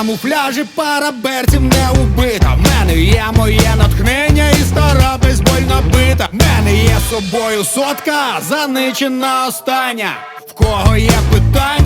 камуфляжі пара берців не убита. В мене є моє натхнення і стара бейсбольна бита. В мене є собою сотка, заничена остання. В кого є питання?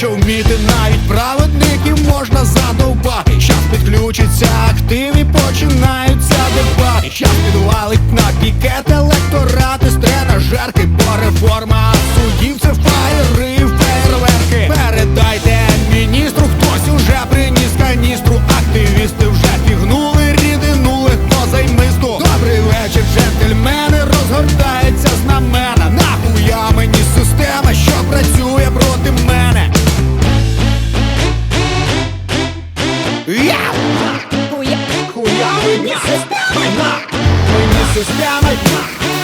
Якщо вміти навіть праведників можна задовбати Щас підключиться актив і починаються дебати Щас підвалить на пікет електорати з тренажерки Бо реформа Мені система! Мені система!